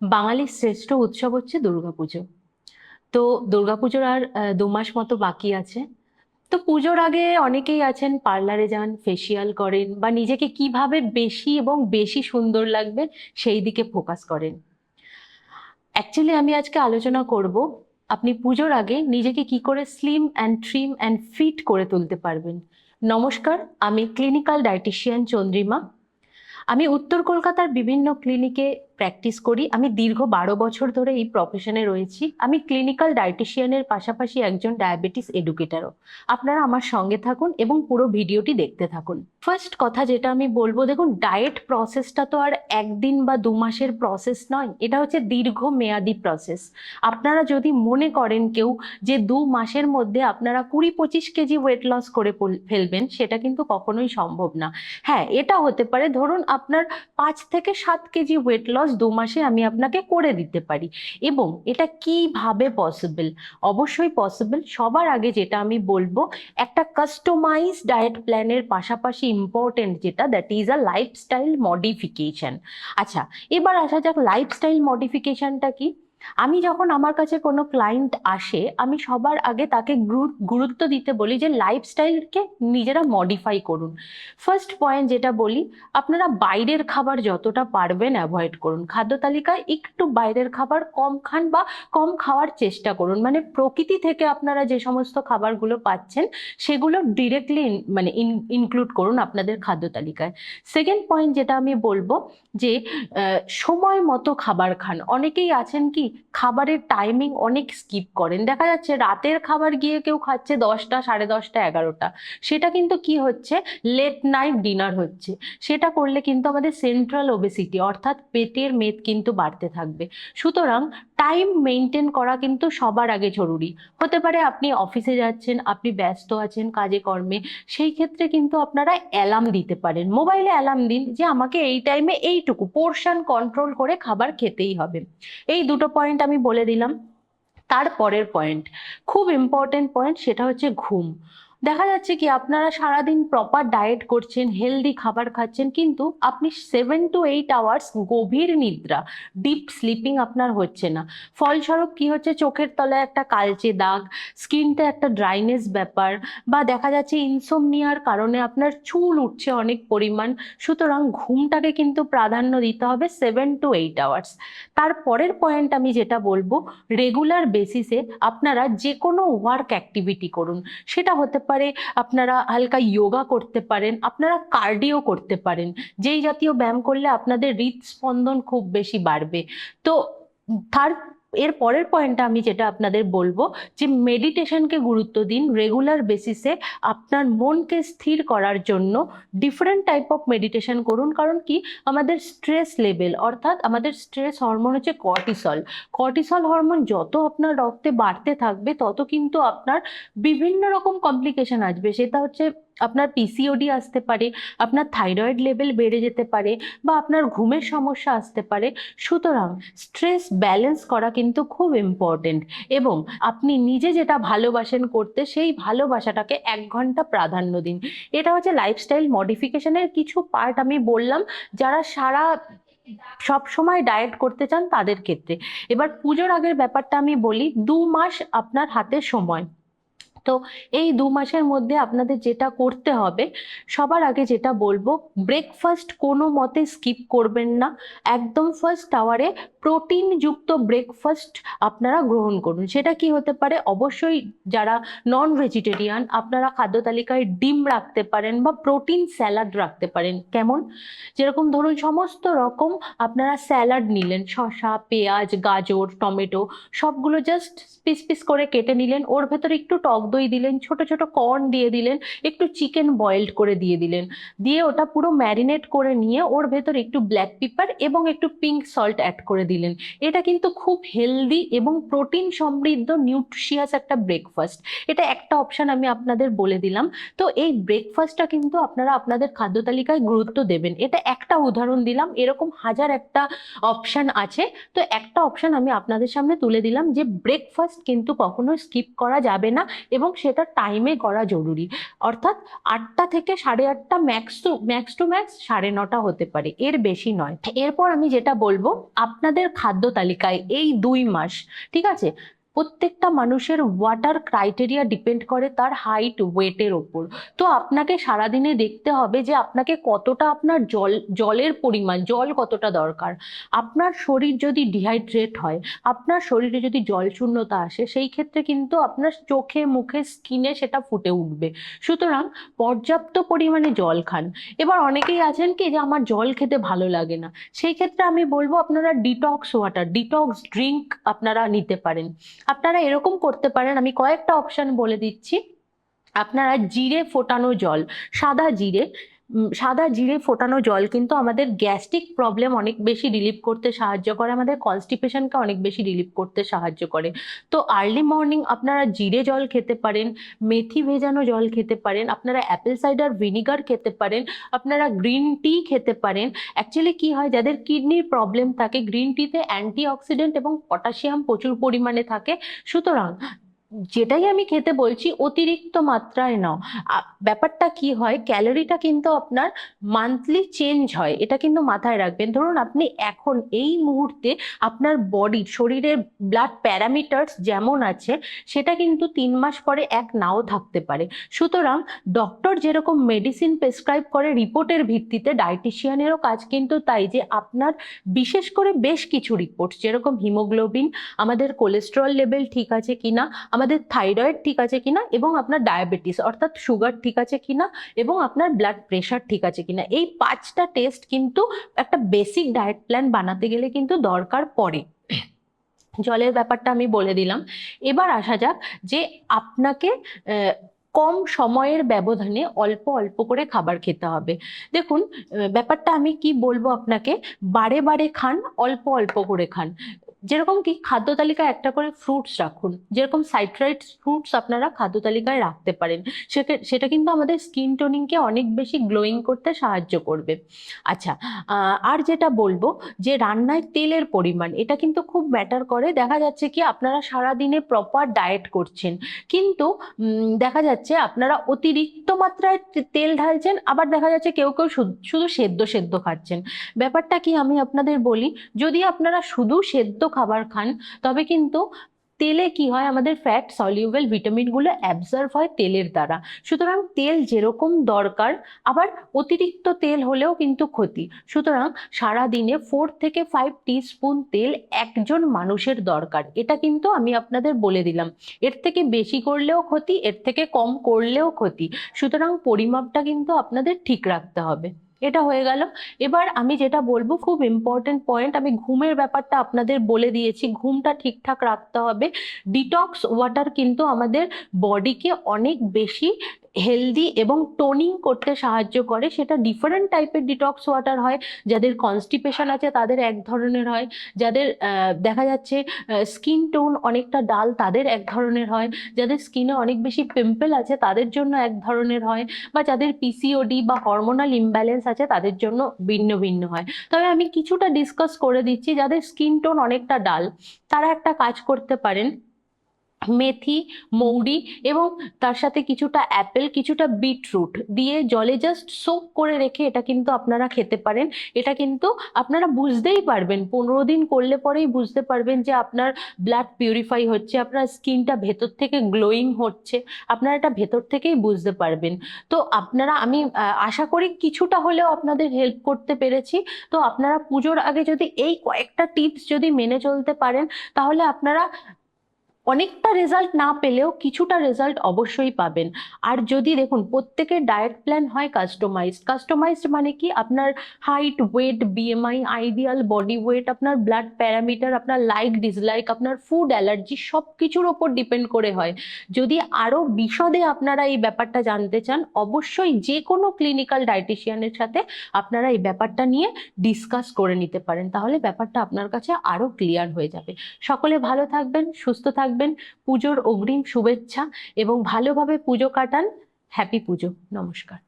বাঙালির শ্রেষ্ঠ উৎসব হচ্ছে দুর্গাপুজো। তো দুর্গাপুজোর আর দু মাস মতো বাকি আছে। তো পুজোর আগে অনেকেই আছেন, পার্লারে যান ফেসিয়াল করেন বা নিজেকে কীভাবে বেশি এবং বেশি সুন্দর লাগবে সেই দিকে ফোকাস করেন। অ্যাকচুয়ালি আমি আজকে আলোচনা করব, আপনি পুজোর আগে নিজেকে কি করে slim and trim and fit করে তুলতে পারবেন। নমস্কার, আমি ক্লিনিক্যাল ডায়েটিশিয়ান চন্দ্রিমা। আমি উত্তর কলকাতার বিভিন্ন ক্লিনিকে প্র্যাকটিস করি। আমি দীর্ঘ বারো বছর ধরে এই প্রফেশনে রয়েছি। আমি ক্লিনিক্যাল ডায়েটিশিয়ানের পাশাপাশি একজন ডায়াবেটিস এডুকেটারও আপনারা আমার সঙ্গে থাকুন এবং পুরো ভিডিওটি দেখতে থাকুন। ফার্স্ট কথা যেটা আমি বলব, দেখুন ডায়েট প্রসেসটা তো আর একদিন বা দু মাসের প্রসেস নয়। এটা হচ্ছে দীর্ঘ মেয়াদি প্রসেস আপনারা যদি মনে করেন কেউ যে দু মাসের মধ্যে আপনারা কুড়ি পঁচিশ কেজি ওয়েট লস করে ফেলবেন, সেটা কিন্তু কখনোই সম্ভব না। হ্যাঁ এটা হতে পারে, ধরুন, আপনার পাঁচ থেকে সাত কেজি ওয়েট লস দু মাসে আমি আপনাকে করে দিতে পারি। এবং এটা কীভাবে পসিবল অবশ্যই পসিবল সবার আগে যেটা আমি বলব, একটা কাস্টমাইজ ডায়েট প্ল্যানের পাশাপাশি ইম্পর্টেন্ট যেটা that is a lifestyle modification আচ্ছা এবার আসা যাক লাইফস্টাইল মডিফিকেশনটা কি? আমি যখন আমার কাছে কোনো ক্লায়েন্ট আসে, আমি সবার আগে তাকে গুরুত্ব দিতে বলি যে লাইফস্টাইলকে নিজেরা মডিফাই করুন। ফার্স্ট পয়েন্ট যেটা বলি, আপনারা বাইরের খাবার যতটা পারবেন অ্যাভয়েড করুন। খাদ্য তালিকায় একটু বাইরের খাবার কম খান বা কম খাওয়ার চেষ্টা করুন। মানে প্রকৃতি থেকে আপনারা যে সমস্ত খাবারগুলো পাচ্ছেন, সেগুলো ডিরেক্টলি মানে ইনক্লুড করুন আপনাদের খাদ্য তালিকায়। সেকেন্ড পয়েন্ট যেটা আমি বলব যে সময় মতো খাবার খান। অনেকেই আছেন কি খাবারের টাইমিং অনেক স্কিপ করেন। দেখা যাচ্ছে রাতের খাবার গিয়ে কেউ খাচ্ছে দশটা, সাড়ে দশটা, এগারোটা। সেটা কিন্তু কি হচ্ছে? লেট নাইট ডিনার হচ্ছে। সেটা করলে কিন্তু আমাদের সেন্ট্রাল ওবেসিটি অর্থাৎ পেটের মেদ কিন্তু বাড়তে থাকবে। সুতরাং টাইম মেনটেন করা কিন্তু সবার আগে জরুরি। হতে পারে আপনি অফিসে যাচ্ছেন, আপনি ব্যস্ত আছেন কাজে কর্মে, সেই ক্ষেত্রে কিন্তু আপনারা অ্যালার্ম দিতে পারেন। মোবাইলে অ্যালার্ম দিন যে আমাকে এই টাইমে এইটুকু পোর্শন কন্ট্রোল করে খাবার খেতেই হবে। এই দুটো পয়েন্ট আমি বলে দিলাম। তারপরের পয়েন্ট খুব ইম্পর্টেন্ট পয়েন্ট সেটা হচ্ছে ঘুম। দেখা যাচ্ছে কি আপনারা সারাদিন প্রপার ডায়েট করছেন হেলদি খাবার খাচ্ছেন, কিন্তু আপনি সেভেন টু এইট আওয়ার্স গভীর নিদ্রা ডিপ স্লিপিং আপনার হচ্ছে না। ফলস্বরূপ কি হচ্ছে, চোখের তলায় একটা কালচে দাগ স্কিনতে একটা ড্রাইনেস ব্যাপার, বা দেখা যাচ্ছে ইনসোমনিয়ার কারণে আপনার চুল উঠছে অনেক পরিমাণ, সুতরাং ঘুমটাকে কিন্তু প্রাধান্য দিতে হবে সেভেন টু এইট আওয়ার্স তারপরের পয়েন্ট আমি যেটা বলব রেগুলার বেসিসে আপনারা যে কোনো ওয়ার্ক অ্যাক্টিভিটি করুন, সেটা হতে পারে, আপনারা হালকা যোগা করতে পারেন, আপনারা কার্ডিও করতে পারেন। যেই জাতীয় ব্যায়াম করলে আপনাদের হৃদস্পন্দন খুব বেশি বাড়বে। তো তার এর পরের পয়েন্টটা আমি যেটা আপনাদের বলব যে মেডিটেশনকে গুরুত্ব দিন রেগুলার বেসিসে আপনার মনকে স্থির করার জন্য ডিফারেন্ট টাইপ অফ মেডিটেশন করুন। কারণ কি? আমাদের স্ট্রেস লেভেল অর্থাৎ আমাদের স্ট্রেস হরমোন হচ্ছে কর্টিসল কর্টিসল হরমোন যত আপনার রক্তে বাড়তে থাকবে, তত কিন্তু আপনার বিভিন্ন রকম কমপ্লিকেশন আসবে। সেটা হচ্ছে আপনার পিসিওডি আসতে পারে, আপনার থাইরয়েড লেভেল বেড়ে যেতে পারে বা আপনার ঘুমের সমস্যা আসতে পারে। সুতরাং স্ট্রেস ব্যালেন্স করা কিন্তু খুব ইম্পর্টেন্ট এবং আপনি নিজে যেটা ভালোবাসেন করতে সেই ভালোবাসাটাকে এক ঘণ্টা প্রাধান্য দিন। এটা হচ্ছে লাইফস্টাইল মডিফিকেশনের কিছু পার্ট আমি বললাম, যারা সারা সব সময় ডায়েট করতে চান তাদের ক্ষেত্রে। এবার পুজোর আগের ব্যাপারটা আমি বলি, দু মাস আপনার হাতে সময়। তো এই দু মাসের মধ্যে আপনাদের যেটা করতে হবে, সবার আগে যেটা বলব ব্রেকফাস্ট কোনো মতে স্কিপ করবেন না। একদম ফার্স্ট আওয়ারে প্রোটিনযুক্ত ব্রেকফাস্ট আপনারা গ্রহণ করুন। সেটা কি হতে পারে? অবশ্যই যারা নন ভেজিটেরিয়ান আপনারা খাদ্য তালিকায় ডিম রাখতে পারেন বা প্রোটিন স্যালাড রাখতে পারেন। কেমন? যেরকম ধরুন সমস্ত রকম আপনারা স্যালাড নিলেন, শসা, পেঁয়াজ, গাজর, টমেটো, সবগুলো জাস্ট পিস পিস করে কেটে নিলেন। ওর ভেতরে একটু টক দই দিলেন, ছোট ছোট কর্ন দিয়ে দিলেন, একটু চিকেন বয়েলড করে দিয়ে দিলেন। দিয়ে ওটা পুরো ম্যারিনেট করে নিয়ে ওর ভেতর একটু ব্ল্যাক পেপার এবং একটু পিঙ্ক সল্ট অ্যাড করে দিলেন। এটা কিন্তু খুব হেলদি এবং প্রোটিন সমৃদ্ধ নিউট্রিশিয়াস একটা ব্রেকফাস্ট এটা একটা অপশন আমি আপনাদের বলে দিলাম। তো এই ব্রেকফাস্টটা কিন্তু আপনারা আপনাদের খাদ্য তালিকায় গুরুত্ব দেবেন। এটা একটা উদাহরণ দিলাম, এরকম হাজার একটা অপশন আছে। তো একটা অপশন আমি আপনাদের সামনে তুলে দিলাম যে ব্রেকফাস্ট কিন্তু কখনো স্কিপ করা যাবে না এবং সেটা টাইমে করা জরুরি। অর্থাৎ আটটা থেকে সাড়ে আটটা max to max to max সাড়ে নটা হতে পারে, এর বেশি নয়। এরপর আমি যেটা বলব, আপনাদের খাদ্য তালিকায় এই দুই মাস, ঠিক আছে? প্রত্যেকটা মানুষের ওয়াটার ক্রাইটেরিয়া ডিপেন্ড করে তার হাইট ওয়েটের ওপর। তো আপনাকে সারাদিনে দেখতে হবে যে আপনাকে কতটা আপনার জল, জলের পরিমাণ, জল কতটা দরকার। আপনার শরীর যদি ডিহাইড্রেট হয়, আপনার শরীরে যদি জল শূন্যতা আসে, সেই ক্ষেত্রে কিন্তু আপনার চোখে, মুখে স্কিনে সেটা ফুটে উঠবে। সুতরাং পর্যাপ্ত পরিমাণে জল খান। এবার অনেকেই আছেন কি যে আমার জল খেতে ভালো লাগে না। সেই ক্ষেত্রে আমি বলব আপনারা ডিটক্স ওয়াটার ডিটক্স ড্রিঙ্ক আপনারা নিতে পারেন। আপনারা এরকম করতে পারেন, আমি কয়েকটা অপশন বলে দিচ্ছি। আপনারা জিরে ফোটানো জল, সাদা জিরে সাদা জিরে ফোটানো জল কিন্তু আমাদের গ্যাস্ট্রিক প্রবলেম অনেক বেশি রিলিভ করতে সাহায্য করে, আমাদের কনস্টিপেশনকে অনেক বেশি রিলিভ করতে সাহায্য করে। তো আর্লি মর্নিং আপনারা জিরে জল খেতে পারেন, মেথি ভেজানো জল খেতে পারেন, আপনারা অ্যাপেল সাইডার ভিনিগার খেতে পারেন, আপনারা গ্রিন টি খেতে পারেন। অ্যাকচুয়ালি কি হয়, যাদের কিডনির প্রবলেম থাকে গ্রিন টিতে অ্যান্টি অক্সিডেন্ট এবং পটাশিয়াম প্রচুর পরিমাণে থাকে। সুতরাং যেটাই আমি খেতে বলছি, অতিরিক্ত মাত্রায় নাও। ব্যাপারটা কি হয়, ক্যালোরিটা কিন্তু আপনার মান্থলি চেঞ্জ হয়, এটা কিন্তু মাথায় রাখবেন। ধরুন আপনি এখন এই মুহূর্তে আপনার বডি শরীরের ব্লাড প্যারামিটার্স যেমন আছে, সেটা কিন্তু তিন মাস পরে এক নাও থাকতে পারে। সুতরাং ডক্টর যেরকম মেডিসিন প্রেসক্রাইব করে রিপোর্টের ভিত্তিতে ডায়েটিশিয়ানেরও কাজ কিন্তু তাই যে আপনার বিশেষ করে বেশ কিছু রিপোর্টস যেরকম হিমোগ্লোবিন আমাদের কোলেস্টেরল লেভেল ঠিক আছে কিনা আমাদের থাইরয়েড ঠিক আছে কিনা এবং আপনার ডায়াবেটিস অর্থাৎ সুগার ঠিক আছে কিনা এবং আপনার ব্লাড প্রেশার ঠিক আছে কিনা, এই পাঁচটা টেস্ট কিন্তু একটা বেসিক ডায়েট প্ল্যান বানাতে গেলে কিন্তু দরকার পড়ে। জলের ব্যাপারটা আমি বলে দিলাম। এবার আসা যাক যে আপনাকে কম সময়ের ব্যবধানে অল্প অল্প করে খাবার খেতে হবে। দেখুন ব্যাপারটা আমি কি বলব আপনাকে? বারে বারে খান, অল্প অল্প করে খান। যেরকম কি খাদ্য তালিকায় একটা করে ফ্রুটস রাখুন। যেরকম সাইট্রাইট ফ্রুটস আপনারা খাদ্য তালিকায় রাখতে পারেন। সেটা কিন্তু আমাদের স্কিন টোনিংকে অনেক বেশি গ্লোয়িং করতে সাহায্য করবে। আচ্ছা আর যেটা বলব যে রান্নায় তেলের পরিমাণ, এটা কিন্তু খুব ম্যাটার করে। দেখা যাচ্ছে কি আপনারা সারাদিনে প্রপার ডায়েট করছেন, কিন্তু দেখা যাচ্ছে আপনারা অতিরিক্ত মাত্রায় তেল ঢালছেন, আবার দেখা যাচ্ছে কেউ কেউ শুধু সেদ্ধ সেদ্ধ খাচ্ছেন। ব্যাপারটা কি আমি আপনাদের বলি, যদি আপনারা শুধু সেদ্ধ খাবার খান, তবে কিন্তু তেলে কি হয়? আমাদের ফ্যাট সলিউবেল ভিটামিনগুলো অ্যাবজর্ভ হয় তেলের দ্বারা। সুতরাং তেল যেরকম দরকার, আবার অতিরিক্ত তেল হলেও কিন্তু ক্ষতি। সুতরাং সারা দিনে ফোর থেকে ফাইভ টিস্পুন তেল একজন মানুষের দরকার। এটা কিন্তু আমি আপনাদের বলে দিলাম। এর থেকে বেশি করলেও ক্ষতি, এর থেকে কম করলেও ক্ষতি। সুতরাং পরিমাপটা কিন্তু আপনাদের ঠিক রাখতে হবে। এটা হয়ে গেল। এবার আমি যেটা বলব, খুব ইম্পর্টেন্ট পয়েন্ট আমি ঘুমের ব্যাপারটা আপনাদের বলে দিয়েছি। ঘুমটা ঠিকঠাক রাখতে হবে। ডিটক্স ওয়াটার কিন্তু আমাদের বডিকে অনেক বেশি হেলদি এবং টোনিং করতে সাহায্য করে, সেটা ডিফারেন্ট টাইপের ডিটক্স ওয়াটার হয়, যাদের কনস্টিপেশন আছে তাদের এক ধরনের হয়, যাদের দেখা যাচ্ছে স্কিন টোন অনেকটা ডাল তাদের এক ধরনের হয়, যাদের স্কিনে অনেক বেশি পিম্পল আছে তাদের জন্য এক ধরনের হয়, বা যাদের পিসিওডি বা হরমোনাল ইমব্যালেন্স আছে তাদের জন্য ভিন্ন ভিন্ন হয়। তবে আমি কিছুটা ডিসকাস করে দিচ্ছি, যাদের স্কিন টোন অনেকটা ডাল তারা একটা কাজ করতে পারেন মেথি, মৌরি এবং তার সাথে কিছুটা অ্যাপেল, কিছুটা বিটরুট দিয়ে জলে জাস্ট সোক করে রেখে এটা কিন্তু আপনারা খেতে পারেন। এটা কিন্তু আপনারা বুঝতেই পারবেন, পনেরো দিন করলে পরেই বুঝতে পারবেন যে আপনার ব্লাড পিউরিফাই হচ্ছে, আপনার স্কিনটা ভেতর থেকে গ্লোয়িং হচ্ছে, আপনারা এটা ভেতর থেকেই বুঝতে পারবেন। তো আপনারা, আমি আশা করি কিছুটা হলেও আপনাদের হেল্প করতে পেরেছি। তো আপনারা পুজোর আগে যদি এই কয়েকটা টিপস যদি মেনে চলতে পারেন, তাহলে আপনারা অনেকটা রেজাল্ট না পেলেও কিছুটা রেজাল্ট অবশ্যই পাবেন। আর যদি দেখুন, প্রত্যেকের ডায়েট প্ল্যান হয় কাস্টমাইজড কাস্টমাইজড মানে কি? আপনার height weight BMI ideal body weight আপনার ব্লাড প্যারামিটার আপনার লাইক ডিসলাইক আপনার ফুড অ্যালার্জি সব কিছুর ওপর ডিপেন্ড করে হয়। যদি আরও বিশদে আপনারা এই ব্যাপারটা জানতে চান, অবশ্যই যে কোনো ক্লিনিক্যাল ডায়েটিশিয়ানের সাথে আপনারা এই ব্যাপারটা নিয়ে ডিসকাস করে নিতে পারেন। তাহলে ব্যাপারটা আপনার কাছে আরও ক্লিয়ার হয়ে যাবে। সকলে ভালো থাকবেন, সুস্থ থাকবেন পুজোর অগ্রিম শুভেচ্ছা এবং ভালোভাবে পুজো কাটান। হ্যাপি পুজো নমস্কার।